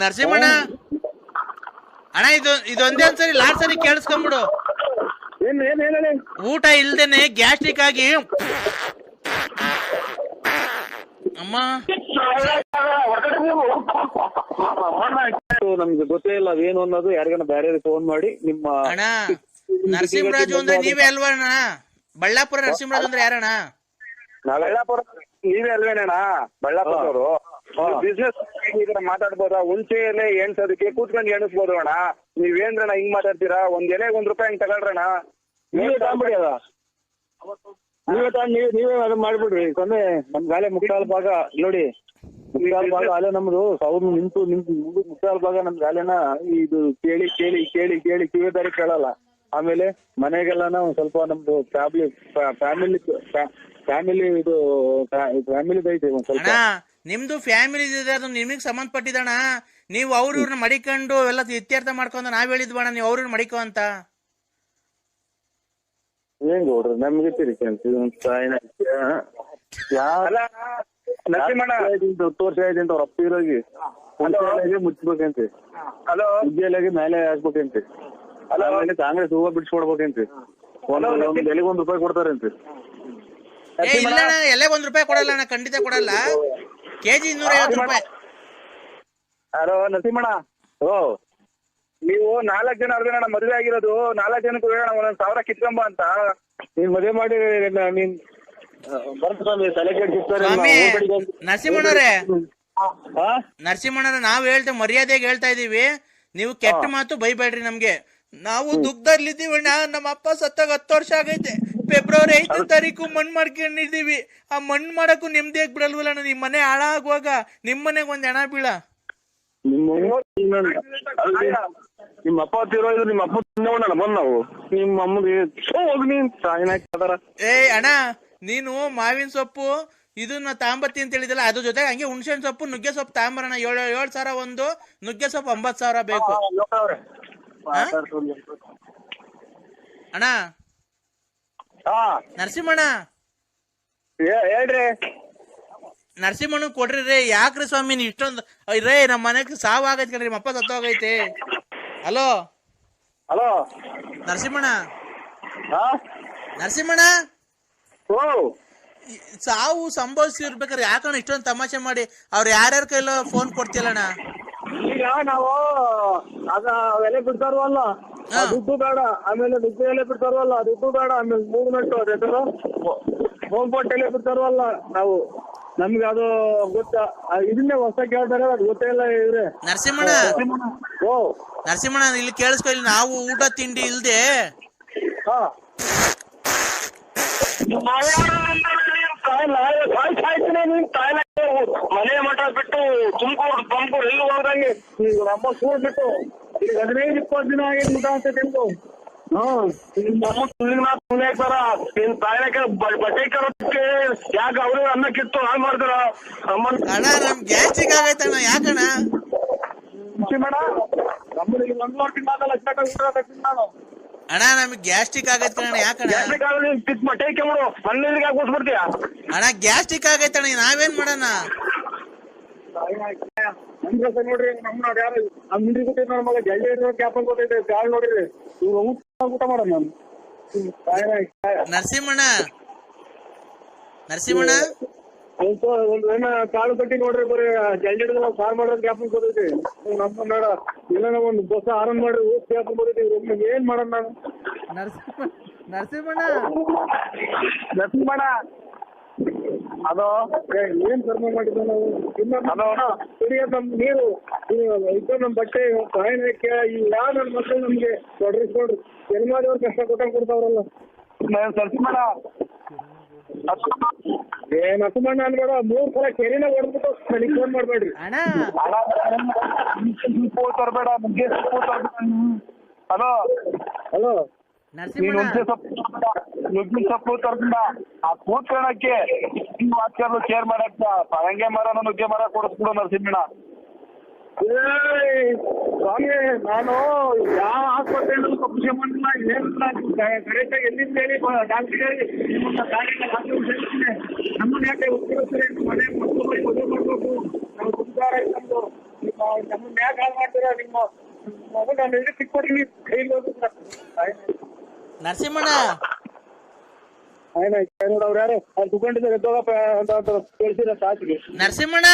ನರಸಿಂಹಣ್ಣ. ಅಣ್ಣ ಇದು ಇದೊಂದೇ ಒಂದ್ಸರಿ ಲಾಸ್ಟ್ ಸರಿ ಕೇಳಿಸ್ಕೊಂಬಿಡು. ಏನ್ ಏನ್ ಏನ್ ಹೇಳಿ? ಊಟ ಇಲ್ದೇನೆ ಗ್ಯಾಸ್ಟ್ರಿಕ್ ಆಗಿ ಅಮ್ಮ. ನಮ್ಗೆ ಗೊತ್ತೇ ಇಲ್ಲ ಅದೇನು ಅನ್ನೋದು ಯಾರಿಗಾನ ಬೇರೆ ಫೋನ್ ಮಾಡಿ ನಿಮ್ಮ ಅಣ್ಣ ನರಸಿಂಹರಾಜು ಅಂದ್ರೆ ನೀವೇ ಅಲ್ವಾ ಅಣ್ಣ? ಬಳ್ಳಾಪುರ ನರಸಿಂಹರಾಜು ಅಂದ್ರೆ ಯಾರಣ್ಣ? ಬಳ್ಳಾಪುರ ನೀವೇ ಅಲ್ವೇನಣ್ಣ? ಬಳ್ಳಾಪುರದವರು. ಬಿಸ್ನೆಸ್ ಮಾತಾಡ್ಬೋದಾ? ಹುಂಚೆ ಎಲೆ ಎಣ್ಸೋದಕ್ಕೆ ಕೂತ್ಕೊಂಡು ಎಣಿಸ್ಬೋದು ಅಣ್ಣ. ನೀವೇಂದ್ರಣ್ಣ ಹಿಂಗ್ ಮಾತಾಡ್ತೀರಾ? ಒಂದ್ ಎಲೆ ಒಂದ್ ರೂಪಾಯಿ ಹಿಂಗ್ ತಗೊಳ್ರಣ್ಣ. ನೀವೇ ತಗೊಂಡ್ಬಿಡಿ ಅದ. ನೀವೇ ತಗೊಂಡ್ ನೀವೇ ನೀವೇ ಅದನ್ನ ಮಾಡ್ಬಿಡ್ರಿ. ಸೊನ್ನೆ ನಮ್ ಗಾಲೆ ಮುಕ್ತಾಲ್ ಭಾಗ ನೋಡಿ. ಮುಕ್ತಾಲ್ ಭಾಗ ಅಲ್ಲೇ ನಮ್ದು. ಅವ್ರು ನಿಂತು ನಿಂತು ಮುಕ್ಕಾಲ್ ಭಾಗ ನಮ್ ಗಾಲೆನ ಇದು ಕೇಳಿ ಕೇಳಿ ಕೇಳಿ ಕೇಳಿ ಕಿವಿ ಬೇರೆ ಕೇಳಲ್ಲ. ಆಮೇಲೆ ಮನೆಗೆಲ್ಲಾನ ಒಂದ್ ಸ್ವಲ್ಪ ನಮ್ದು ಫ್ಯಾಮಿಲಿ ಫ್ಯಾಮಿಲಿ ಫ್ಯಾಮಿಲಿ ಇದು ಫ್ಯಾಮಿಲಿ ಐತೆ ಒಂದ್ ಸ್ವಲ್ಪ. ಅಣ್ಣ ನಿಮ್ದು ಫ್ಯಾಮಿಲಿ ಇದೆ ಅದು ನಿಮಗೆ ಸಂಬಂಧಪಟ್ಟಿದಣ ನೀವು ಅವ್ರ ಇವ್ರನ್ನ ಮಡಿಕೊಂಡು ಎಲ್ಲ ಇತ್ಯರ್ಥ ಮಾಡ್ಕೊಂಡು ನಾವ್ ಹೇಳಿದ್ವಣ್ಣ ನೀವು ಅವ್ರನ್ನ ಮಡಿಕೋ ಅಂತ. ಏನ್ ಗೌಡ್ರಿ ನಮ್ಗೆ ಅಂತ ಅವ್ರ ಎಲೆಗೆ ಮುಚ್ಚಬೇಕಂತೆ ಹಲೋ. ಎಲೆಗೆ ಮೇಲೆ ಹಾಕ್ಬೇಕಂತೆ. ಕಾಂಗ್ರೆಸ್ ಹೂವ ಬಿಡಿಸ್ಕೊಡ್ಬೇಕಂತೆ. ಒಂದ್ ಒಂದ್ ಎಲೆಗೆ ಒಂದ್ ರೂಪಾಯಿ ಕೊಡ್ತಾರಂತೆ. ಏ ಇಲ್ಲ ಒಂದ್ ರೂಪಾಯಿ ಕೊಡಲ್ಲ ಅಣ್ಣ ಖಂಡಿತ ಕೊಡಲ್ಲ. ಕೆಜಿ ಇನ್ನೂರ ಐವತ್ತು ರೂಪಾಯಿ. ಹಲೋ ನರಸಿಂಹಣ್ಣ. ಓ ನೀವು ನಾಲ್ಕು ಜನ ಅರ್ಧಣ್ಣ ಮದುವೆ ಆಗಿರೋದು ನಾಲ್ಕು ಜನಕ್ಕೂ ಹೇಳೋಣ ಒಂದೊಂದ್ ಸಾವಿರ ಕಿತ್ಕೊಂಬ ಅಂತ. ನೀನ್ ಮದುವೆ ಮಾಡಿ ನೀನ್ ಬರ್ತ ಸ್ವಾಮಿ ತಲೆ ಕೆಡ್ಸಿರ್ತಾರೆ ಸ್ವಾಮಿ ನರಸಿಂಹಣ್ಣವ್ರೆ. ಹಾ ನರಸಿಂಹಣ್ಣವ್ರೆ ನಾವ್ ಹೇಳ್ತೇವೆ ಮರ್ಯಾದೆಗೆ ಹೇಳ್ತಾ ಇದೀವಿ. ನೀವು ಕೆಟ್ಟ ಮಾತು ಬೈಬೇಡ್ರಿ ನಮ್ಗೆ. ನಾವು ದುಃಖದಲ್ಲಿದ್ದೀವಣ್ಣ ನಮ್ಮ ಅಪ್ಪ ಸತ್ತಾಗ ಹತ್ತು ವರ್ಷ ಆಗೈತೆ. ಫೆಬ್ರವರಿ ಐದನೇ ತಾರೀಕು ಮಣ್ಣು ಮಾಡ್ಕೊಂಡಿದೀವಿ ಆ ಮಣ್ಣು ಮಾಡಕ್ಕೂ ನಿಮ್ದೇ ಬಿಡಲ್ವಲ್ಲ ಅಣ್ಣ ನಿಮ್ ಮನೆ ಹಾಳಾಗುವಾಗ ನಿಮ್ ಮನೆಗ್ ಒಂದ್ ಹೆಣ ಬೀಳ. ನಿಮ್ಮ ನಿಮ್ಮ ಅಪ್ಪ ತಿರೋದು ನಿಮ್ಮ ಅಪ್ಪ ತಿನ್ನೋಣ ಬಂದ್ ನಾವು. ನಿಮ್ಮ ಅಮ್ಮಗೆ ಹೋಗಿ ನೀನ್ ಅದರ. ಏ ಅಣ್ಣ ನೀನು ಮಾವಿನ ಸೊಪ್ಪು ಇದನ್ನ ತಾಂಬತ್ತಿ ಅಂತ ಹೇಳಿದಲ್ಲ ಅದ್ರ ಜೊತೆ ಹಂಗೆ ಹುಣಸೇನ್ ಸೊಪ್ಪು ನುಗ್ಗೆ ಸೊಪ್ಪು ತಾಂಬರಣ. ಏಳು ಏಳು ಸಾವಿರ ಒಂದು ನುಗ್ಗೆ ಸೊಪ್ಪು ಒಂಬತ್ತು ಸಾವಿರ ಬೇಕು. ಹಾ? ಅಣ್ಣ ಹಾ. ನರಸಿಂಹಣ್ಣ. ಹೇಳ್ರಿ. ನರಸಿಂಹಣ್ಣ ಕೊಡ್ರಿ ರೇ. ಯಾಕ್ರಿ ಸ್ವಾಮಿ ನೀವು ಇಷ್ಟೊಂದು ರೇ ನಮ್ಮ ಮನೆಗೆ ಸಾವ್ ಆಗೈತ್ ಕಣ್ರಿ ಅಪ್ಪ ಅಪ್ಪ ಸತ್ತೋಗೈತೆ. ಹಲೋ. ಹಲೋ. ನರಸಿಂಹಣ್ಣ. ಹಾ. ನರಸಿಂಹಣ್ಣ. ಓ ಈ ಸಾವು ಸಂಭವಿಸಿರ್ಬೇಕಾದ್ರೆ ಯಾಕಣ್ಣ ಇಷ್ಟೊಂದು ತಮಾಷೆ ಮಾಡಿ? ಅವ್ರು ಯಾರ್ಯಾರ ಕೈಲೋ ಫೋನ್ ಕೊಡ್ತಿಲ್ಲಣ್ಣ ಈಗ ನಾವು ಅದ ಎಲೆ ಬಿಡ್ತಾರವಲ್ಲ. ಹಾ. ದುಡ್ಡು ಬೇಡ ಆಮೇಲೆ ದುಡ್ಡು ಎಲೆ ಬಿಡ್ತಾರವಲ್ಲ. ದುಡ್ಡು ಬೇಡ ಆಮೇಲೆ ಮೂವ್ಮೆಂಟ್ ಅದೇನು ಹೋಮ್ ಪೋರ್ಟ್ ಎಲೆ ಬಿಡ್ತಾರಲ್ಲ ನಾವು. ನಮ್ಗೆ ಅದು ಗೊತ್ತ? ಇದನ್ನೇ ಹೊಸ ಕೇಳ್ತಾರೆ ಅದು ಗೊತ್ತೇ ಇಲ್ಲ ಇವ್ರೆ. ನರಸಿಂಹಣ್ಣ. ಓ ನರಸಿಂಹಣ್ಣ. ಇಲ್ಲಿ ಕೇಳಿಸ್ಕೊ ಇಲ್ಲಿ ನಾವು ಊಟ ತಿಂಡಿ ಇಲ್ದೆ. ಹಾ. ಮನೆ ಮಠ ಬಿಟ್ಟು ತುಮಕೂರು ತುಮಕೂರು ಎಲ್ಲಿ ಹೋದಂಗೆ ಈಗ ನಮ್ಮ ಸ್ಕೂಲ್ ಬಿಟ್ಟು ಈಗ ಹದಿನೈದು ಇಪ್ಪತ್ತು ದಿನ ಆಗಿ ಮುಟ ಅಂತ ತಿಂದು ಹ್ಮ್ ನಮ್ಮ ಸುಳ್ಳಿನ ಸುಳ್ಳೆ ತರ ನಿನ್ ತಾಯಕ್ಕೆ ಬಟ್ಟೆ ಕರೋದಕ್ಕೆ ಯಾಕೆ ಅವರು ಅನ್ನ ಕಿತ್ತು ಹಾಳು ಮಾಡ್ತಾರ? ಅಮ್ಮನ್ ಅಣ್ಣ ನಮ್ ಗ್ಯಾಸ್ಟ್ರಿಕ್ ಆಗೈತಣ್ಣ ಯಾಕಣ್ಣ? ಮೇಡ. ನಮ್ಮಲ್ಲಿ ಒಂದು ಲೋಟ ತಿನ್ನಾದಲ್ಲ ಸ್ಟಾರ್ಟ್ ಊಟ ನಾನು. ಅಣ್ಣ ನಮಗೆ ಗ್ಯಾಸ್ಟ್ರಿಕ್ ಆಗೈತೆ ಯಾಕಣ್ಣ? ಗ್ಯಾಸ್ಟ್ರಿಕ್ ಆಗಲಿ ಅಣ್ಣ ಗ್ಯಾಸ್ಟ್ರಿಕ್ ಆಗೈತಣ್ಣ ನಾವೇನ್ ಮಾಡೋಣ? ನೋಡ್ರಿ ನಮ್ ಯಾರು ನಮ್ ಹಿಂದಿ ಗೊತ್ತೈತೆ ನನ್ನ ಮಗ ಜಲ್ದಿ ಇರೋ ಕ್ಯಾಪ್ ಗೊತ್ತೈತೆ ಕಾಳು ನೋಡಿರಿ. ಇವ್ರು ಊಟ ಊಟ ಮಾಡೋಣ ನಾನು. ನರಸಿಂಹಣ್ಣ. ನರಸಿಂಹಣ್ಣ. ಒಂದ್ ಏನ ಕಾಳು ಕಟ್ಟಿ ನೋಡ್ರಿ ಬರೀ ಜಲ್ದಿ ಹಿಡಿದು ಸಾರ್ ಮಾಡೋದ್ ಗೊತ್ತೈತಿ. ನಮ್ಮ ಬೇಡ ಇಲ್ಲ ಒಂದ್ ಬಸ್ ಆರನ್ ಮಾಡ್ರಿ ಊಸ್ ಏನ್ ಮಾಡೋಣ ನಾನು? ನರಸಿಂಹ ನರಸಿಂಹಣ್ಣ. ನರಸಿಂಹಣ್ಣ. ಅದು ಏ, ಏನ್ ಕರ್ಮ ಮಾಡಿದ್ದ ನಾವು? ಅದು ಕುಡಿಯೋದ್ ನಮ್ ನೀರು ಇದು ನಮ್ ಬಟ್ಟೆ ಕಾಯಿನಕ್ಕೆ ಈ ಯಾವ ನನ್ ಮಕ್ಳು ನಮ್ಗೆ ತೊಡರಿಸ್ಕೊಡ್ರಿ ಜನ್ಮಾದವ್ರು ಕಷ್ಟ ಕೊಟ್ಟಂಗ್ ಕೊಡ್ತಾವ್ರಲ್ಲ. ನಾನು ನರಸಿಂಹಣ್ಣ ಏನ್ ಹಸುಮಣ್ಣ ಅನ್ಬೇಡ ಮೂರ್ ಸಲ ಕೆರಿನ ಹೊಡೆದ್ಬಿಟ್ಟು ನನಗೆ ಫೋನ್ ಮಾಡ್ಬೇಡ್ರಿ. ತರಬೇಡ ತರಬೇಡ. ಹಲೋ? ಹಲೋ? ನೀನ್ ಸೊಪ್ಪು ನುಗ್ಗೆ ಸೊಪ್ಪು ಆ ಕೂತ್ಕೊಳಕ್ಕೆ ವಾಕ್ಯಗಳು ಕೇರ್ ಮಾಡಕ್ಕ ಹಂಗೆ ಮರ ನುಗ್ಗೆ ಮರ ಕೊಡಿಸ್ಬಿಡು ನರಸಿಂಹಣ್ಣ. ಏಯ್, ಸ್ವಾಮಿ ನಾನು ಯಾವ ಆಸ್ಪತ್ರೆ ತಪ್ಪಿಸಿ ಮಾಡಿಲ್ಲ. ಏನಿಲ್ಲ ಕರೆಕ್ಟಾಗಿ ಎಲ್ಲಿಂದ ಹೇಳಿ ಡಾಕ್ಟರ್ ಹೇಳಿ. ನಿಮ್ಮನ್ನ ಗಾಡಿಗೆ ಹಾಕಿ ಸೇರಿಸ್ತೀನಿ ನಮ್ಮನ್ನ ಯಾಕೆ ಉತ್ತರಿಸ್ತೀರಿ ಮನೆ ಮಕ್ಕಳು ಮದುವೆ ಮಾಡ್ಬೇಕು? ನಾವು ಸಂಸಾರ ಇಟ್ಕೊಂಡು ನಮ್ಮ ಮ್ಯಾಗ ಹಾಳು ಮಾಡ್ತೀರ? ನಿಮ್ಮ ಮಗು ನಾನು ಎಲ್ಲಿ ಸಿಕ್ಕೊಡ್ರಿ ಕೈಲಿ ಹೋಗ್ಬಿಟ್ಟ ನರಸಿಂಹಣ್ಣ. ನರಸಿಂಹಣ್ಣ.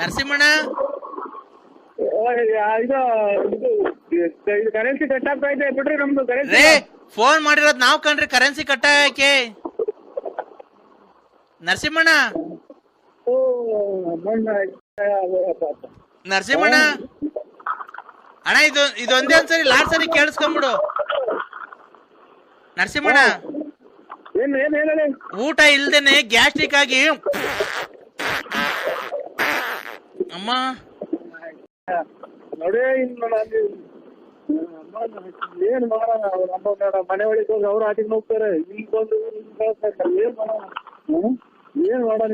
ನರಸಿಂಹಣ್ಣ. ಇದು ಕರೆನ್ಸಿ ಕಟ್ ಆಗ್ತಾ ಇದೆ ಬಿಡ್ರಿ ನಮ್ದು ಕರೆನ್ಸಿ ಫೋನ್ ಮಾಡಿರೋದ್ ನಾವ್ ಕಣ್ರಿ ಕರೆನ್ಸಿ ಕಟ್ಟಾಕೆ ನರಸಿಂಹಣ್ಣ. ಓ ಮಣ್ಣು ನರಸಿಂಹಣ್ಣ. ಅಣ್ಣ ಇದು ಇದೊಂದೇ ಒಂದ್ಸರಿ ಲಾಸ್ಟ್ ಸರಿ ಕೇಳಿಸ್ಕೊಂಬಿಡು. ನರಸಿಂಹಣ್ಣ. ಏನ್ ಏನ್ ಹೇಳಿ ಊಟ ಇಲ್ದೇನೆ ಗ್ಯಾಸ್ಟ್ರಿಕ್ ಆಗಿ ಅಮ್ಮ. ನೋಡಿ ಇನ್ನು ನಾನು ಏನ್ ಮಾಡೋಣ? ಅವ್ರ ಅಮ್ಮ ಮನೆ ಒಳಗೆ ಹೋಗಿ ಅವ್ರು ಆಟಿಗೆ ಹೋಗ್ತಾರೆ. ಇಲ್ಲಿ ಬಂದು ಏನ್ ಮಾಡೋಣ? ಏನ್ ಮಾಡೋಣ.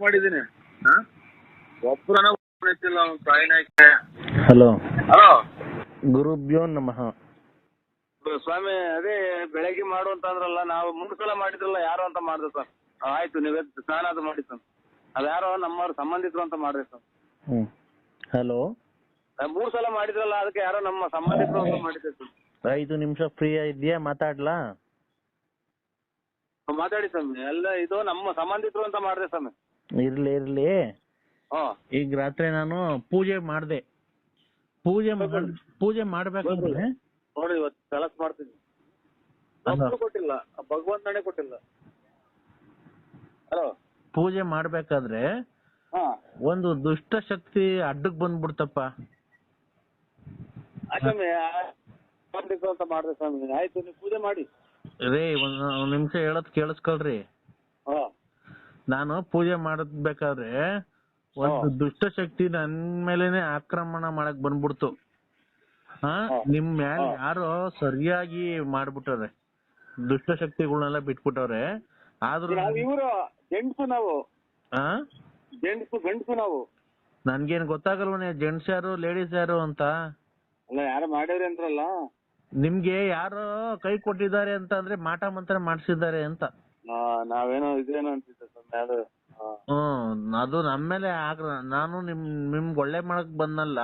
ಮಾಡಿದ್ದೀನಿ. ಅವ್ನು ಹಲೋ ಹಲೋ ಗುರುಭ್ಯೋ ನಮಃ. ಸ್ವಾಮಿ ಅದೇ ಬೆಳಗ್ಗೆ ಮಾಡು ಅಂತ ಅಂದ್ರಲ್ಲ ನಾವು ಮೂರು ಸಲ ಮಾಡಿದ್ರಲ್ಲ ಯಾರು ಅಂತ ಮಾಡಿದೆ ಸರ್? ಆಯ್ತು ನೀವೇ ಸ್ನಾನ ಅದು ಮಾಡಿ ಸರ್. ಅದು ಯಾರೋ ನಮ್ಮವ್ರ ಸಂಬಂಧಿಕರು ಅಂತ ಮಾಡಿದೆ ಸರ್. ಹ್ಮ್. ಹಲೋ ಮೂರ್ ಸಲ ಮಾಡಿದ್ರಲ್ಲ ಅದಕ್ಕೆ ಯಾರೋ ನಮ್ಮ ಸಂಬಂಧಿಕರು ಅಂತ ಮಾಡಿದೆ ಸರ್. ಐದು ನಿಮಿಷ ಫ್ರೀ ಇದೆಯಾ? ಮಾತಾಡ್ಲಾ? ಮಾತಾಡಿ ಸ್ವಾಮಿ. ಎಲ್ಲ ಇದು ನಮ್ಮ ಸಂಬಂಧಿಕರು ಅಂತ ಮಾಡಿದೆ ಸ್ವಾಮಿ. ಇರ್ಲಿ ಇರ್ಲಿ. ಹಾ. ಈಗ ರಾತ್ರಿ ನಾನು ಪೂಜೆ ಮಾಡ್ದೆ. ಪೂಜೆ ಮಾಡ್ ಪೂಜೆ ಮಾಡ್ಬೇಕಂದ್ರೆ ನೋಡಿ ಇವತ್ತು ಕೆಲಸ ಮಾಡ್ತೀನಿ. ಅಲ್ಲ. ಒಬ್ರು ಕೊಟ್ಟಿಲ್ಲ. ಭಗವಂತನೇ ಕೊಟ್ಟಿಲ್ಲ. ಹಲೋ. ಪೂಜೆ ಮಾಡ್ಬೇಕಾದ್ರೆ ಹಾ. ಒಂದು ದುಷ್ಟ ಶಕ್ತಿ ಅಡ್ಡಕ್ ಬಂದ್ಬಿಡ್ತಪ್ಪ. ಆ ಸ್ವಾಮಿ. ಆ ಸಂಬಂಧಿಕರು ಅಂತ ಮಾಡಿದೆ ಸ್ವಾಮಿ ಆಯ್ತು ನೀವು ಪೂಜೆ ಮಾಡಿ. ರೀ ಒಂದ್ ಒಂದ್ ನಿಮಿಷ ಹೇಳೋದ್ ಕೇಳಿಸ್ಕೊಳ್ರಿ. ಹಾ. ನಾನು ಪೂಜೆ ಮಾಡಬೇಕಾದ್ರೆ ಒಂದು ದುಷ್ಟ ಶಕ್ತಿ ನನ್ ಮೇಲೇನೆ ಆಕ್ರಮಣ ಮಾಡಕ್ ಬಂದ್ಬಿಡ್ತು. ಹಾ ನಿಮ್ ಮ್ಯಾಲ ಯಾರೋ ಸರಿಯಾಗಿ ಮಾಡ್ಬಿಟ್ಟವ್ರೆ. ದುಷ್ಟ ಶಕ್ತಿಗಳನ್ನೆಲ್ಲ ಬಿಟ್ಬಿಟ್ಟವ್ರೆ. ಆದ್ರೂ ನಾವು ಇವರು ಜೆಂಟ್ಸು ನಾವು. ಹಾ ಜೆಂಟ್ಸು ಗಂಡ್ಸು ನಾವು. ನನ್ಗೇನ್ ಗೊತ್ತಾಗಲ್ವನೇ ಜೆಂಟ್ಸ್ ಯಾರು ಲೇಡೀಸ್ ಯಾರು ಅಂತ? ಅಲ್ಲ ಯಾರು ಮಾಡಿದ್ರಿ ಅಂದ್ರಲ್ಲ. ನಿಮ್ಗೆ ಯಾರೋ ಕೈ ಕೊಟ್ಟಿದ್ದಾರೆ ಅಂತ ಅಂದ್ರೆ ಮಾಟ ಮಂತ್ರ ಮಾಡ್ಸಿದ್ದಾರೆ ಅಂತ. ಆ, ನಾವೇನೋ ಇದೇನೋ ಅಂತಿದ್ದೆ ಸ್ವಾಮಿ ಅದು. ಹ್ಮ್ ಅದು ನಮ್ಮ ಮೇಲೆ ನಾನು ನಿಮ್ ನಿಮ್ಗ್ ಒಳ್ಳೆ ಮಾಡಕ್ ಬಂದಲ್ಲ.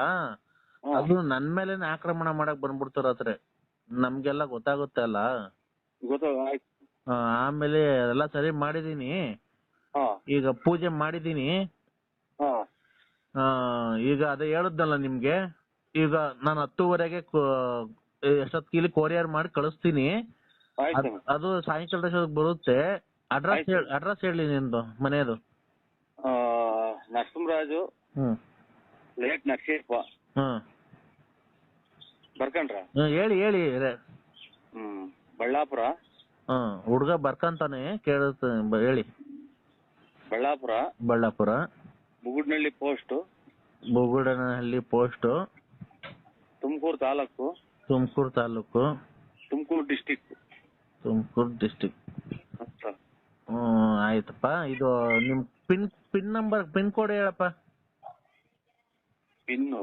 ಅದು ನನ್ ಮೇಲೆ ಆಕ್ರಮಣ ಮಾಡಕ್ ಬಂದ್ಬಿಡ್ತಾರ ಹತ್ರ ನಮ್ಗೆಲ್ಲ ಗೊತ್ತಾಗುತ್ತೆ ಅಲ್ಲ? ಗೊತ್ತಾಗ ಆಯ್ತು. ಆ, ಆಮೇಲೆ ಎಲ್ಲ ಸರಿ ಮಾಡಿದೀನಿ. ಹಾ. ಈಗ ಪೂಜೆ ಮಾಡಿದೀನಿ. ಹಾ. ಆ, ಈಗ ಅದೇ ಹೇಳದ್ನಲ್ಲ ನಿಮ್ಗೆ? ಈಗ ನಾನು ಹತ್ತುವರೆಗೆ ಎಷ್ಟೊತ್ತಿಗೆ ಕೊರಿಯರ್ ಮಾಡಿ ಕಳಿಸ್ತೀನಿ. ಆಯ್ತು ಅದು ಸಾಯಂಕಾಲ ಬರುತ್ತೆ. ಅಡ್ರೆಸ್ ಆಯ್ತು. ಅಡ್ರೆಸ್ ಹೇಳಿ ನಿಂದು ಮನೆಯದು ನರಸಿಂಹರಾಜು ಹ್ಮ್ ಲೇಟ್ ನಕ್ಷೇಪ ಹ್ಮ್ ಬರ್ಕಂಡ್ರ? ಹ್ಮ್, ಹೇಳಿ ಹೇಳಿ ರೇ. ಹ್ಮ್ ಬಳ್ಳಾಪುರ? ಹ್ಮ್ ಹುಡ್ಗ ಬರ್ಕಂತಾನೆ ಕೇಳುತ್ತೆ ಬ- ಹೇಳಿ. Ballapura? Ballapura. Bugudanahalli post Bugudanahalli post Tumakuru taluk. Tumakuru taluk. Tumakuru district Tumakuru district ಹ್ಮ್ ಆಯ್ತಪ್ಪ. ಇದು ನಿಮ್ pin pin number pin code ಹೇಳಪ್ಪ. ಇನ್ನು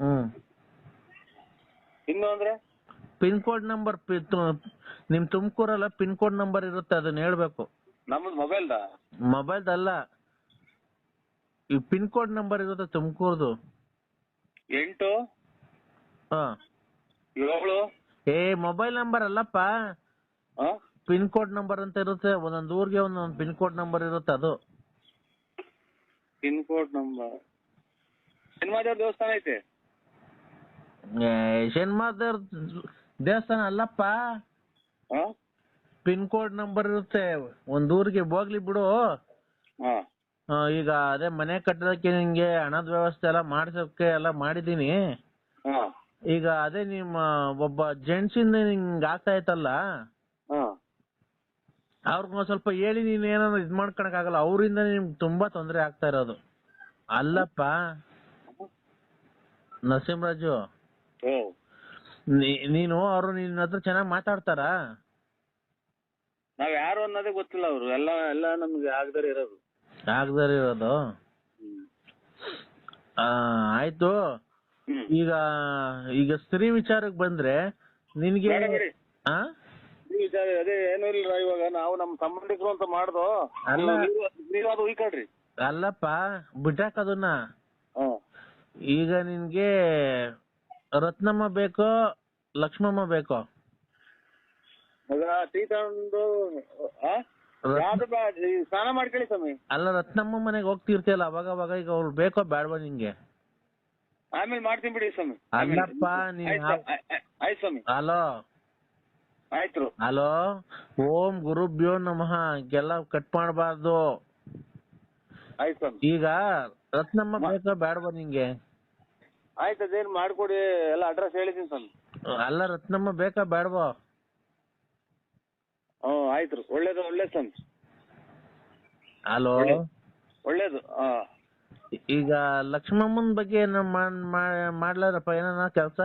ಹ್ಮ್ ಇನ್ನು ಅಂದ್ರೆ? ಪಿನ್ ಕೋಡ್ ನಂಬರ್ ನಿಮ್ ತುಮಕೂರಲ್ಲ ಪಿನ್ ಕೋಡ್ ನಂಬರ್ ಇರುತ್ತೆ ಅದನ್ನ ಹೇಳ್ಬೇಕು. ನಮ್ಮದು ಮೊಬೈಲ್ದ? ಅಲ್ಲ ಈ ಪಿನ್ ಕೋಡ್ ನಂಬರ್ ಇರುತ್ತೆ ತುಮಕೂರ್ದು. ಎಂಟು? ಹಾ. ಏಳು ಏ ಮೊಬೈಲ್ ನಂಬರ್ ಅಲ್ಲಪ್ಪ. ಆ? ಪಿನ್ ಕೋಡ್ ನಂಬರ್ ಅಂತ ಇರುತ್ತೆ. ಒಂದೊಂದು ಊರಿಗೆ ಒಂದೊಂದು ಪಿನ್ ಕೋಡ್ ನಂಬರ್ ಇರುತ್ತೆ ಅದು. Pin code number. ಸಿನಿಮಾದೇವ್ರ ದೇವಸ್ಥಾನ ಐತೆ? ಶನ್ಮಾದೇವ್ರ ದೇವಸ್ಥಾನ ಅಲ್ಲಪ್ಪ. ಹಾ ಪಿನ್ ಕೋಡ್ ನಂಬರ್ ಇರುತ್ತೆ. ಒಂದ್ ಊರಿಗೆ ಹೋಗ್ಲಿ ಬಿಡು. ಹಾ ಆ, ಈಗ ಅದೇ ಮನೆ ಕಟ್ಟೋದಕ್ಕೆ ನಿಂಗೆ ಹಣದ ವ್ಯವಸ್ಥೆ ಎಲ್ಲ ಮಾಡ್ಸೋಕೆ ಎಲ್ಲ ಮಾಡಿದೀನಿ ಹಾ ಈಗ ಅದೇ ನಿಮ್ಮ ಒಬ್ಬ ಜೆಂಟ್ಸ್ ಇಂದ ನಿಂಗ್ ಆಗ್ತಾ ಇತ್ತಲ್ಲ ಹಾ. ಅವ್ರಿಗೆ ಒಂದ್ ಸ್ವಲ್ಪ ಹೇಳಿ ನೀನ್ ಏನಾದ್ರು ಇದ್ ಮಾಡ್ಕೊಳಕ್ ಆಗಲ್ಲ. ಅವರಿಂದ ನಿಮ್ಗೆ ತುಂಬಾ ತೊಂದರೆ ಆಗ್ತಾ ಇರೋದು. ಅಲ್ಲಪ್ಪ. ನರಸಿಂಹರಾಜು. ಓ ನೀ- ನೀನು ಅವರು ನಿನ್ನ ಹತ್ರ ಚೆನ್ನಾಗಿ ಮಾತಾಡ್ತಾರಾ? ನಾವ್ ಯಾರು ಅನ್ನೋದೇ ಗೊತ್ತಿಲ್ಲ ಅವ್ರು. ಎಲ್ಲ ಎಲ್ಲ ನಮ್ಗೆ ಆಗದರೆ ಇರೋದು. ಆಗದಾರ ಇರೋದು? ಆ, ಆಯ್ತು. ಹ್ಮ್ ಈಗ ಈಗ ಸ್ತ್ರೀ ವಿಚಾರಕ್ಕೆ ಬಂದ್ರೆ ನಿನ್ಗೆ ಬೇಡ ಬಿಡಿ ಆ? ವಿಚಾರ ಅದೇ ಏನು ಇಲ್ಲ ಇವಾಗ ನಾವು ನಮ್ಮ ಸಂಬಂಧಿಕರು ಅಂತ ಮಾಡ್ದು ಅಲ್ಲ. ನೀವು ನೀವು ಅದು ಉಯ್ಕೊಳ್ರಿ ಅಲ್ಲಪ್ಪ ಬಿಟ್ಟಾಕ ಅದನ್ನ. ಈಗ ನಿನ್ಗೆ ರತ್ನಮ್ಮ ಬೇಕೋ ಲಕ್ಷ್ಮಮ್ಮ ಬೇಕೋ? ಮಗ ಟೀ ತಗೊಂಡು ಆ? ಯಾವ್ದು ಬ್ಯಾಡ ಈ ಸ್ನಾನ ಮಾಡ್ಕೊಳ್ಳಿ ಸ್ವಾಮಿ. ಅಲ್ಲ ರತ್ನಮ್ಮ ಮನೆಗೆ ಹೋಗ್ತಿರ್ತೀಯಲ್ಲ ಅವಾಗ ಅವಾಗ ಈಗ ಅವ್ರು ಬೇಕೋ ಬೇಡವಾ ನಿಂಗೆ ಆಮೇಲೆ ಮಾಡ್ತೀನಿ ಬಿಡಿ ಸ್ವಾಮಿ. ಅಲ್ಲಪ್ಪ ಆಯ್ತು ಸ್ವಾಮಿ. ಹಲೋ. ಆಯ್ತು. ಹಲೋ. ಓಂ ಗುರುಭ್ಯೋ ನಮಃ. ಎಲ್ಲ ಕಟ್ ಮಾಡಬಾರ್ದು. ಈಗ ರತ್ನಮ್ಮ ಬೇಕಾ? ಬೇಡವಾ ನಿಂಗೆ? ಆಯ್ತು ಅದೇನು ಮಾಡ್ಕೊಡಿ ಎಲ್ಲ ಅಡ್ರೆಸ್ ಹೇಳಿದೀನಿ ಸ್ವಾಮಿ. ಅಲ್ಲ ರತ್ನಮ್ಮ ಬೇಕಾ? ಬೇಡವ ಹ್ಮ್ ಆಯ್ತು. ಒಳ್ಳೇದು ಒಳ್ಳೇದು ಸ್ವಾಮಿ. ಹಲೋ. ಒಳ್ಳೇದು ಹಾ ಈಗ ಲಕ್ಷ್ಮಮ್ಮನ ಬಗ್ಗೆ ಏನ ಮಾಡ್ಲಾರಪ್ಪ? ಏನಾನ ಕೆಲಸ?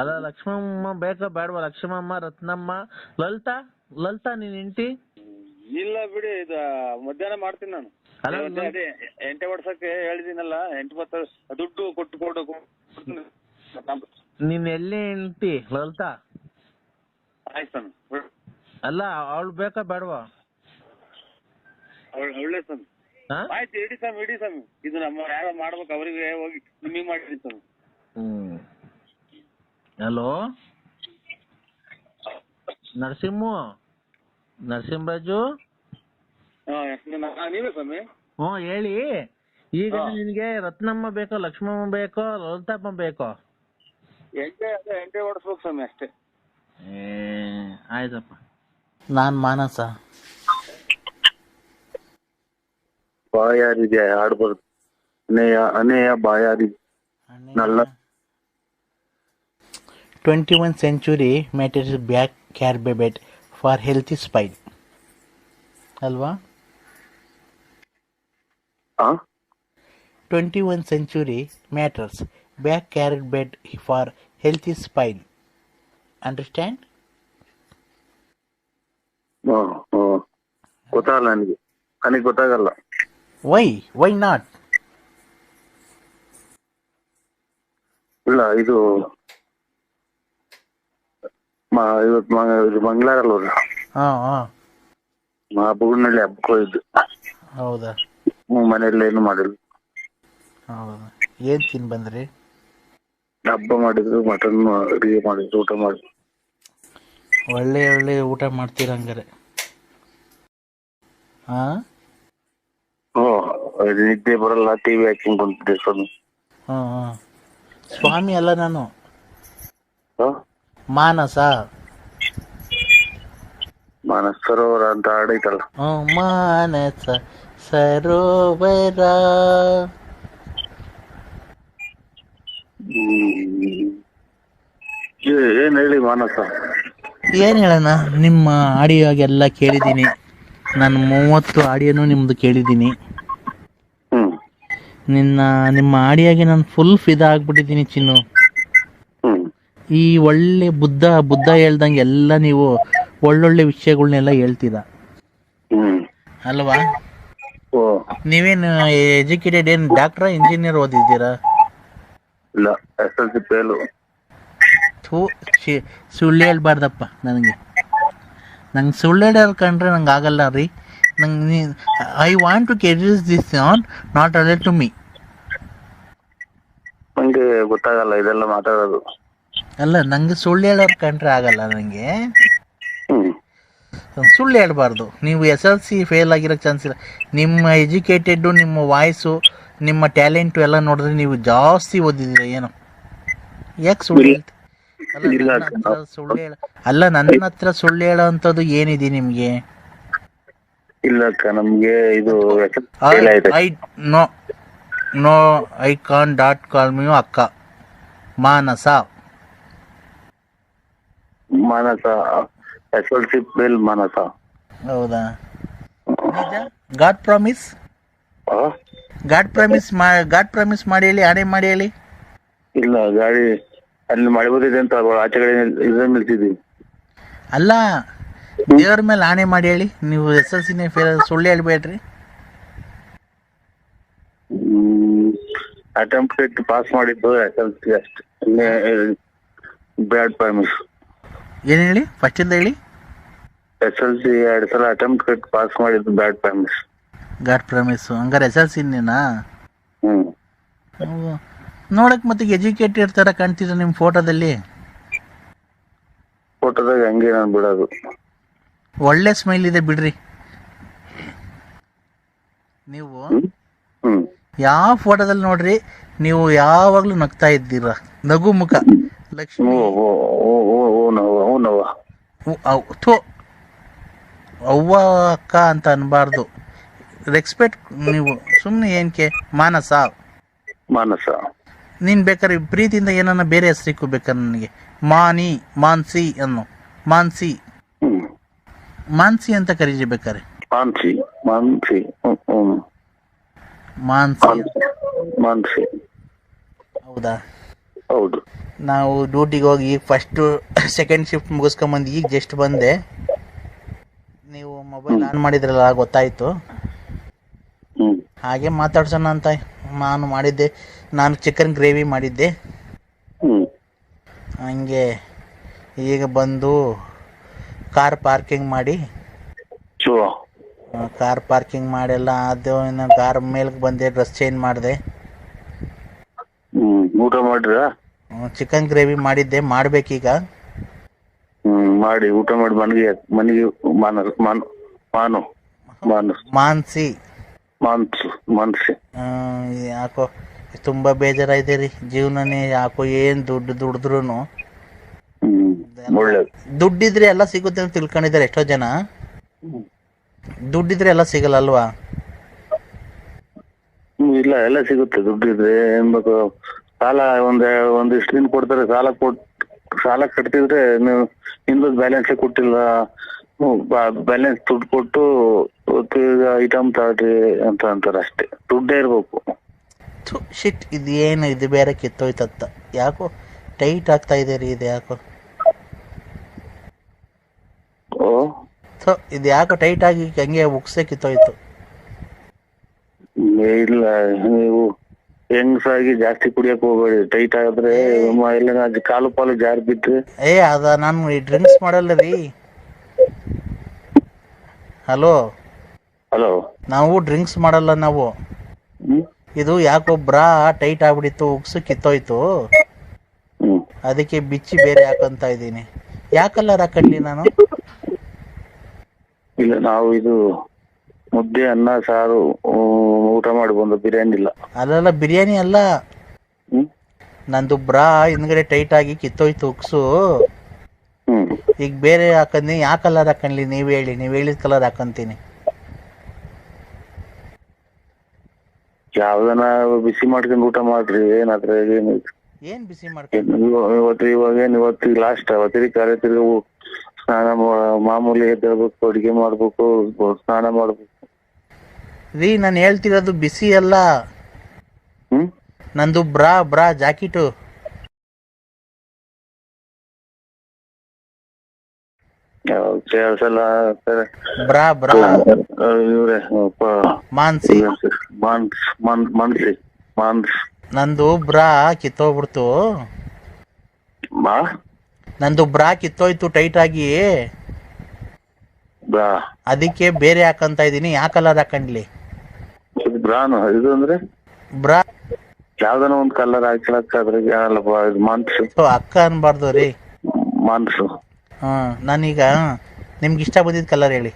ಅಲ್ಲ ಲಕ್ಷ್ಮಮ್ಮ ಬೇಕಾ ಬೇಡವಾ? ಲಕ್ಷ್ಮಮ್ಮ ರತ್ನಮ್ಮ ಲಲಿತಾ? ಲಲಿತಾ ನೀನ್ ಹೆಂಡತಿ? ಇಲ್ಲ ಬಿಡಿ ಇದು ಮಧ್ಯಾಹ್ನ ಮಾಡ್ತೀನಿ ನಾನು. ಎಂಟೆ ಹೊಡ್ಸಕ್ಕೆ ಹೇಳಿದೀನಲ್ಲ ಎಂಟು ಬತ್ತ ದುಡ್ಡು ಕೊಟ್ಟು ಕೊಡು. ನೀನ್ ಎಲ್ಲಿ ಹೆಂಡತಿ? ಲಲಿತಾ? ಆಯ್ತು ಅಲ್ಲ ಅವಳು ಬೇಕಾ ಬೇಡವಾ? ಒಳ್ಳೆ- ಒಳ್ಳೆ ಸ್ವಾಮಿ ಹಾ? ಆಯ್ತು ಇಡಿ ಸ್ವಾಮಿ ಇಡಿ ಸ್ವಾಮಿ ಇದು ನಮ್ಮ ಯಾರೋ ಮಾಡ್ಬೇಕು ಅವರಿಗೆ ಹೋಗಿ ನಿಮಗೆ ಮಾಡಿದ್ದೀನಿ ಸ್ವಾಮಿ ಹ್ಮ್. ಹಲೋ? ನರಸಿಂಹು? ನರಸಿಂಹರಾಜು ಹಾ ನಾ- ನೀವೇ ಸ್ವಾಮಿ? ಹ್ಞೂ ಹೇಳಿ. ಈಗ ನಿನ್ಗೆ ರತ್ನಮ್ಮ ಬೇಕೋ ಲಕ್ಷ್ಮಮ್ಮ ಬೇಕೋ ಲಲಿತಮ್ಮ ಬೇಕೋ? ಎಂಟೆ ಅದೇ ಎಂಟೆ ಓಡಿಸ್ಬೇಕು ಸ್ವಾಮಿ ಅಷ್ಟೇ. ಏ ಆಯ್ತಪ್ಪ. ನಾನ್ ಮಾನಸ. ಬಾಯಾರಿದೆ ಆಡಬಾರ್ದು ಅನೇಯ ಅನೇಯ ಬಾಯಾರಿ. ನಲ್ಲ. Twenty one century matters back ಕ್ಯಾರ್ಬೆಬೆಟ್ for healthy spine ಅಲ್ವಾ? Twenty one century matters back carrot bed for healthy spine understand ಗೊತ್ತಾಗಲ್ಲ ನನಗೆ. ನನಗೆ ಗೊತ್ತಾಗಲ್ಲ. ವೈ ವೈ ನಾಟ್ ಇಲ್ಲ ಇದು ಮ- ಇವತ್ತು ಮ- ಇದು ಮಂಗಳಾರಲ್ಲ ಹಾಂ ಹಾಂ. ಹಬ್ಬಕ್ಕೆ ಹೋಗಿದ್ದು. ಹೌದಾ? ಹ್ಮ್ ಮನೆಯಲ್ಲಿ ಏನು ಮಾಡಿಲ್ಲ. ಹೌದಾ? ಏನು ತಿನ್ ಬಂದ್ರಿ? ಹಬ್ಬ ಮಾಡಿದ್ರು ಮಟನ್ ಅಡಿಗೆ ಮಾಡಿದ್ರು ಊಟ ಮಾಡಿದ್ರು ಒಳ್ಳೆ ಒಳ್ಳೆ ಊಟ ಮಾಡ್ತೀರ ಹಂಗಾರೆ. ಹಾಂ ನಿದ್ದೆ ಬರಲ್ಲ ಟಿವಿ ಕುಂತಿದ್ದೆ ಸ್ವಾಮಿ. ಹಾ ಹಾ. ಸ್ವಾಮಿ ಅಲ್ಲ ನಾನು. ಹ? ಮಾನಸ. ಮಾನಸ ಸರೋವರ ಅಂತ ಆಡೈತಲ್ಲ. ಹ್ಮ್, ಮಾನಸ ಸರೋವರ. ಹ್ಮ್. ಏ- ಏನ್ ಹೇಳಿ ಮಾನಸ? ಏನ್ ಹೇಳೋಣ ನಿಮ್ಮ ಆಡಿಯೋಗೆಲ್ಲ ಕೇಳಿದ್ದೀನಿ. ನಾನು ಮೂವತ್ತು ಆಡಿಯೋನು ನಿಮ್ದು ಕೇಳಿದ್ದೀನಿ. ನಿನ್ನ ನಿಮ್ಮ ಆಡಿಯಾಗಿ ನಾನು ಫುಲ್ ಫಿದಾ ಆಗ್ಬಿಟ್ಟಿದ್ದೀನಿ ಚಿನ್ನು. ಈ ಒಳ್ಳೆ ಬುದ್ಧ ಬುದ್ಧ ಹೇಳ್ದಂಗೆ ಎಲ್ಲ ನೀವು ಒಳ್ಳೊಳ್ಳೆ ವಿಷಯಗಳನ್ನೆಲ್ಲ ಹೇಳ್ತಿದ ಅಲ್ವಾ? ಓ. ನೀವೇನು ಎಜುಕೇಟೆಡ್ ಏನ್ ಡಾಕ್ಟರ್ ಇಂಜಿನಿಯರ್ ಓದಿದ್ದೀರಾ? ಇಲ್ಲ ಎಸ್ ಎಲ್ ಸಿ ಫೇಲು ಥೂ ಸುಳ್ಳು ಹೇಳ್ಬಾರ್ದಪ್ಪ ನನಗೆ. ನಂಗೆ ಸುಳ್ಳು ಹೇಳೋದು ಕಂಡ್ರೆ ನಂಗೆ ಆಗಲ್ಲ ರೀ. ನಂಗೆ I want to carries this on not other to me ನಂಗೆ ಗೊತ್ತಾಗಲ್ಲ ಇದೆಲ್ಲ ಮಾತಾಡೋದು. ಅಲ್ಲ ನಂಗೆ ಸುಳ್ಳು ಹೇಳೋರು ಕಂಡ್ರೆ ಆಗಲ್ಲ ನನಗೆ ಹ್ಮ್. ಸುಳ್ಳು ಹೇಳ್ಬಾರ್ದು. ನೀವು ಎಸ್ ಎಲ್ ಸಿ ಫೇಲ್ ಆಗಿರೋ ಚಾನ್ಸ್ ಇಲ್ಲ. ನಿಮ್ಮ ಎಜುಕೇಟೆಡ್ಡು ನಿಮ್ಮ ವಾಯ್ಸು ನಿಮ್ಮ ಟ್ಯಾಲೆಂಟು ಎಲ್ಲ ನೋಡಿದ್ರೆ ನೀವು ಜಾಸ್ತಿ ಓದಿದ್ದೀರ ಏನು. ಯಾಕೆ ಸುಳ್ಳು ಹೇಳ್ತೀವಿ ಅಲ್ಲ ನನ್ನ ಹತ್ರ ಸುಳ್ಳು ಹೇಳ ಅಲ್ಲ ನನ್ನ ಹತ್ರ ಸುಳ್ಳು ಹೇಳೋ ಅಂಥದ್ದು ಏನಿದೆ ನಿಮಗೆ? ಇಲ್ಲ ಅಕ್ಕ ನಮ್ಗೆ ಇದು ಫೇಲ್ ಆಯ್ತು I know no I can't dot call me ಅಕ್ಕ. Manasa. Manasa S L C fail Manasa. ಹೌದಾ? ಗಾಡ್ ಪ್ರಾಮಿಸ್ ಆ? ಗಾಡ್ ಪ್ರಾಮಿಸ್ ಮಾ ಗಾಡ್ ಪ್ರಾಮಿಸ್ ಮಾಡಿ ಹೇಳಿ ಆಣೆ ಮಾಡಿ ಹೇಳಿ ಇಲ್ಲ ಗಾಡಿ ಅಲ್ಲಿ ಮಳೆ ಬಂದಿದೆ ಅಂತ ಆಚೆ ಕಡೆ ಇದನ್ನ ನಿಲ್ತಿದ್ವಿ ಅಲ್ಲ ದೇವ್ರ ಮೇಲೆ ಆನೆ ಮಾಡಿ ಹೇಳಿ. ನೀವು ಎಸ್ ಎಲ್ ಸಿನೇ ಫೇಲ್ ಸುಳ್ಳು ಹೇಳ್ಬೇಡ್ರಿ. ಅಟೆಂಪ್ಟ್ ಪಾಸ್ ಮಾಡಿದ್ದು ಎಸ್ ಎಲ್ ಸಿ ಅಷ್ಟೇ. ಬ್ಯಾಡ್ ಪ್ರಾಮಿಸ್ ಏನು ಹೇಳಿ? ಫಸ್ಟಿಂದ ಹೇಳಿ. ಎಸ್ ಎಲ್ ಸಿ ಎರಡು ಸಲ ಅಟೆಂಪ್ಟ್ ಕಟ್ ಪಾಸ್ ಮಾಡಿದ್ದು ಬ್ಯಾಡ್ ಪ್ರಾಮಿಸ್ ಗಾಡ್ ಪ್ರಾಮಿಸು ಹಂಗಾರೆ ಎಸ್ ಎಲ್ ಸಿನೇನಾ ನೀನಾ ನೋಡಕ್ ಮತ್ತೆ ಎಜುಕೇಟೆಡ್ ತರ ಕಾಣ್ತಿದ್ರೆ ನಿಮ್ಮ ಫೋಟೋದಲ್ಲಿ ಫೋಟೋದಾಗ ಹಂಗೆ ನಾನು ಬಿಡೋದು ಒಳ್ಳೆ ಸ್ಮೈಲ್ ಇದೆ ಬಿಡ್ರಿ. ನೀವು ಯಾವ ಫೋಟೋದಲ್ಲಿ ನೋಡ್ರಿ ನೀವು ಯಾವಾಗ್ಲೂ ನಗ್ತಾ ಇದ್ದೀರ? ನಗು ಮುಖ. ಲಕ್ಷ್ಮಿ. ಅವ್ವ ಅಕ್ಕ ಅಂತ ಅನ್ಬಾರ್ದು. ರೆಸ್ಪೆಕ್ಟ್ ನೀವು. ಸುಮ್ಮನೆ ಏನಕ್ಕೆ ಮಾನಸ. ಮಾನಸ. ನೀನ್ ಬೇಕಾದ್ರೆ ಪ್ರೀತಿಯಿಂದ ಏನನ್ನ ಬೇರೆ ಹೆಸರಿಕ್ಕು ಬೇಕಾದ್ರೆ ನನಗೆ? ಮಾನಿ ಮಾನ್ಸಿ ಅನ್ನು. ಮಾನ್ಸಿ. ಮಾನ್ಸಿ ಅಂತ ಕರೀರಿ ಬೇಕಾರೆ ಮಾನ್ಸಿ ಮಾನ್ಸಿ ಮಾನ್ಸಿ. ಹೌದಾ? ಹೌದು. ನಾವು ಡ್ಯೂಟಿಗೆ ಹೋಗಿ ಫಸ್ಟ್ ಸೆಕೆಂಡ್ ಶಿಫ್ಟ್ ಮುಗಿಸ್ಕೊಂಬಂದು ಈಗ ಜಸ್ಟ್ ಬಂದೆ. ನೀವು ಮೊಬೈಲ್ ಆನ್ ಮಾಡಿದ್ರಲ್ಲ ಗೊತ್ತಾಯ್ತು. ಹಾಗೆ ಮಾತಾಡ್ಸೋಣ ಅಂತ ನಾನು ಮಾಡಿದ್ದೆ. ನಾನು ಚಿಕನ್ ಗ್ರೇವಿ ಮಾಡಿದ್ದೆ. ಹಂಗೆ ಈಗ ಬಂದು ಕಾರ್ ಪಾರ್ಕಿಂಗ್ ಮಾಡಿ? ಕಾರ್ ಪಾರ್ಕಿಂಗ್ ಮಾಡೆಲ್ಲ ಅದು ಇನ್ನು ಕಾರ್ ಮೇಲ್ಗೆ ಬಂದೆ ಡ್ರೆಸ್ ಚೇಂಜ್ ಮಾಡಿದೆ. ಊಟ ಮಾಡ್ರಾ ಚಿಕನ್ ಗ್ರೇವಿ ಮಾಡಿದ್ದೆ ಮಾಡ್ಬೇಕೀಗ. ಹ್ಞೂ ಮಾಡಿ ಊಟ ಮಾಡಿ ಮನೆಗೆ ಮನೆಗೆ ಮಾನ ಮಾನು ಮಾನು ಮಾನು. ಮಾನ್ಸಿ. ಮಾನ್ಸು ಮಾನ್ಸಿ. ಯಾಕೋ ತುಂಬ ಬೇಜಾರಾಗಿದೆ ರೀ ಜೀವನನೇ ಯಾಕೋ ಏನು ದುಡ್ಡು ದುಡಿದ್ರು ಒಳ್ಳೇದು. ದುಡ್ಡಿದ್ರೆ ಎಲ್ಲ ಸಿಗುತ್ತೆ ಅಂತ ತಿಳ್ಕೊಂಡಿದ್ದಾರೆ ಎಷ್ಟೋ ಜನ. ದುಡ್ಡಿದ್ರೆ ಎಲ್ಲ ಸಿಗಲ್ಲ ಅಲ್ವಾ? ಹ್ಮ್, ಇಲ್ಲ ಎಲ್ಲ ಸಿಗುತ್ತೆ. ದುಡ್ಡು ಇದ್ರೆ ಏನ್ ಸಾಲ ಒಂದ್ ಒಂದಿಷ್ಟು ದಿನ ಕೊಡ್ತಾರೆ. ಸಾಲ ಕೊಟ್ ಸಾಲ ಕಟ್ತಿದ್ರೆ ನೀವು ಇನ್ನೊಂದು ಬ್ಯಾಲೆನ್ಸ್ ಕೊಟ್ಟಿಲ್ಲ. ಬ್ಯಾಲೆನ್ಸ್ ದುಡ್ಡು ಕೊಟ್ಟು ಐಟಮ್ ತಗೊಳ್ರಿ ಅಂತ ಅಂತಾರೆ ಅಷ್ಟೇ. ದುಡ್ಡೇ ಇರ್ಬೇಕು. ಶಿಟ್ ಇದು ಏನು ಇದು ಬೇರೆ ಕಿತ್ತೋಯ್ತತ್ತ ಯಾಕೋ ಟೈಟ್ ಆಗ್ತಾ ಇದೆ ರೀ ಇದು ಯಾಕೋ ಓ ಥು ಇದು ಯಾಕೋ ಟೈಟ್ ಆಗಿ ಹಂಗೆ ಉಕ್ಸೆ ಕಿತ್ತೋಯ್ತು ಇಲ್ಲ ನೀವು ಹೆಂಗ್ಸಾಗಿ ಜಾಸ್ತಿ ಕುಡಿಯಕ್ ಹೋಗ್ಬೇಡಿ. ಟೈಟ್ ಆದ್ರೆ ಕಾಲು ಪಾಲು ಜಾರಿ ಬಿಟ್ರೆ. ಏ ಅದ ನಾನು ಈ ಡ್ರಿಂಕ್ಸ್ ಮಾಡಲ್ಲ ರೀ. ಹಲೋ ಹಲೋ ನಾವು ಡ್ರಿಂಕ್ಸ್ ಮಾಡಲ್ಲ ನಾವು. ಇದು ಯಾಕೋ ಬ್ರಾ ಟೈಟ್ ಆಗ್ಬಿಟ್ಟಿತ್ತು ಉಕ್ಸು ಕಿತ್ತೋಯ್ತು ಅದಕ್ಕೆ ಬಿಚ್ಚಿ ಬೇರೆ ಹಾಕೊಂತ ಇದ್ದೀನಿ. ಯಾಕಲ್ಲ ಕಡ್ಲಿ ನಾನು? ಇಲ್ಲ ನಾವು ಇದು ಮುದ್ದೆ ಅನ್ನ ಸಾರು ಊಟ ಮಾಡಿ ಬಂದು ಬಿರಿಯಾನಿ ಇಲ್ಲ. ಅಲ್ಲಲ್ಲ ಬಿರಿಯಾನಿ ಅಲ್ಲ. ಹ್ಮ್? ನಂದು ಬ್ರಾ ಹಿಂದ್ಗಡೆ ಟೈಟ್ ಆಗಿ ಕಿತ್ತೋಯ್ತು ಉಕ್ಸು. ಹ್ಮ್. ಈಗ ಬೇರೆ ಹಾಕಂದಿ ಯಾವ ಕಲರ್ ಹಾಕೊಂಡ್ಲಿ ನೀವ್ ಹೇಳಿ ನೀವ್ ಹೇಳಿದ ಕಲರ್ ಹಾಕೊಂತೀನಿ. ಯಾವ್ದನ ಬಿಸಿ ಮಾಡ್ಕೊಂಡು ಊಟ ಮಾಡ್ರಿ ಏನಾದ್ರೆ ಏನು ಏನ್ ಬಿಸಿ ಮಾಡ್ಕೊಂಡು? ಇವ- ಇವತ್ತು ಇವಾಗ ಏನ್ ಇವತ್ತು ಲಾಸ್ಟ್ ಅವತ್ತಿ ಕಾರ್ಯ ತಿರ್ಗಿ ಸ್ನಾನ ಮಾಮೂಲಿ ಎದ್ದೇಳ್ಬೇಕು ಅಡಿಗೆ ಮಾಡ್ಬೇಕು ಸ್ನಾನ ಮಾಡ್ಬೇಕು. ರೀ ನಾನು ಹೇಳ್ತಿರೋದು ಬಿಸಿ ಅಲ್ಲ. ಹ್ಮ್? ನಂದು ಬ್ರಾ ಬ್ರಾ ಜಾಕೆಟು. ಬ್ರಾ ಬ್ರಾ. ಇವ್ರೆ ಮಾನ್ಸಿ. ಮಾನ್ಸ್ ಮನ್ ಮನ್ಸಿ ಮಾನ್ಸ್. ನಂದು ಬ್ರಾ ಕಿತ್ತೋಗ್ಬಿಡ್ತು. ಮಾ ನಂದು ಬ್ರಾ ಕಿತ್ತೋಯ್ತು ಟೈಟ್ ಆಗಿ. ಬ್ರಾ. ಅದಕ್ಕೆ ಬೇರೆ ಹಾಕಂತ ಇದೀನಿ ಯಾವ ಕಲರ್ ಹಾಕಂಡ್ಲಿ? ಇದು ಬ್ರಾನು. ಇದು ಅಂದ್ರೆ? ಬ್ರಾ ಯಾವ್ದಾನ ಒಂದ್ ಕಲರ್ ಹಾಕ್ಲಕ್ ಅದ್ರಾಗ ಅಲ್ಲಪ್ಪ ಇದು ಮಾನ್ಸು. ಸೊ ಅಕ್ಕ ಅನ್ಬಾರ್ದು ರೀ. ಮಾನ್ಸು. ಹಾ ನಾನೀಗ ನಿಮ್ಗೆ ಇಷ್ಟ ಬಂದಿದ್ ಕಲರ್ ಹೇಳಿ.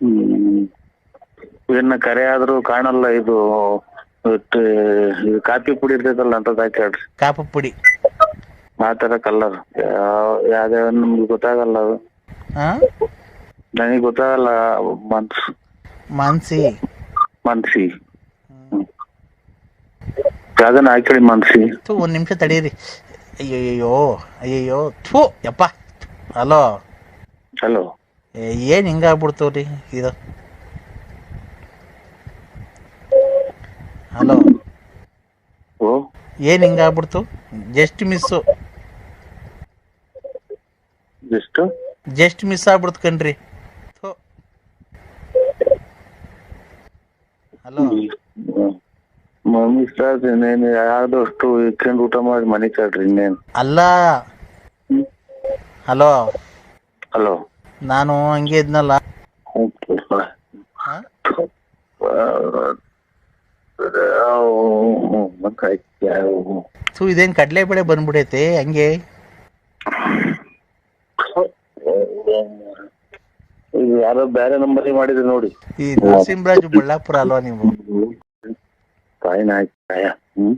ಹ್ಮ್. ಇದನ್ನ ಕರೆ ಆದ್ರೂ ಕಾಣಲ್ಲ ಇದು ಇದು ಕಾಫಿ ಪುಡಿ ಇರ್ತೈತಲ್ಲ ಅಂತದ್ ಹಾಕ್ಯಾಡ್ರಿ ಕಾಪು ಪುಡಿ. ಆ ತರ ಕಲರ್ ಯಾವ ಯಾವ್ಯಾವ ನಮ್ಗೆ ಗೊತ್ತಾಗಲ್ಲ ಅದು ಹಾ ನನಗೆ ಗೊತ್ತಾಗಲ್ಲ ಮನ್ಸ್ ಮಾನ್ಸಿ ಮನ್ಸಿ ಹ್ಮ್. ಯಾವ್ದನ್ನ ಹಾಕೊಳ್ಳಿ ಮನ್ಸಿ ಥೂ ಒಂದ್ ನಿಮಿಷ ತಡೀರಿ ಅಯ್ಯಯ್ಯೋ ಅಯ್ಯಯ್ಯೋ ಥೂ ಯಪ್ಪ ಹಲೋ ಹಲೋ ಏನ್ ಹಿಂಗಾಗ್ಬಿಡ್ತು ರೀ ಇದು ಹಲೋ ಓ ಏನ್ ಹಿಂಗಾಗ್ಬಿಡ್ತು ಜಸ್ಟ್ ಮಿಸ್ಸು ಎಷ್ಟು ಜಸ್ಟ್ ಮಿಸ್ ಆಗ್ಬಿಡ್ತು ಕಣ್ರಿ. ಹಲೋ ಮಮ್ಮಿ ಸಾಕು ಇನ್ನೇನು ಯಾವ್ದಷ್ಟು ಇಟ್ಕೊಂಡು ಊಟ ಮಾಡಿ ಮನೆ ಕಳ್ರಿ ಇನ್ನೇನು ಅಲ್ಲ ಹಲೋ ಹಲೋ ನಾನು ಹಂಗೆ ಇದ್ನಲ್ಲ? ಸೊ ಇದೇನ್ ಕಡಲೆಬೇಳೆ ಬಂದ್ಬಿಡೈತೆ ಹಂಗೆ ಇದು ಯಾರೋ ಬೇರೆ ನಂಬರ್ ಮಾಡಿದ್ರೆ ನೋಡಿ. ಈ ನರಸಿಂಹರಾಜು ಬಳ್ಳಾಪುರ ಅಲ್ವಾ ನೀವು? ಕಾಯಿನ ಆಯ್ತು ಹ್ಮ್.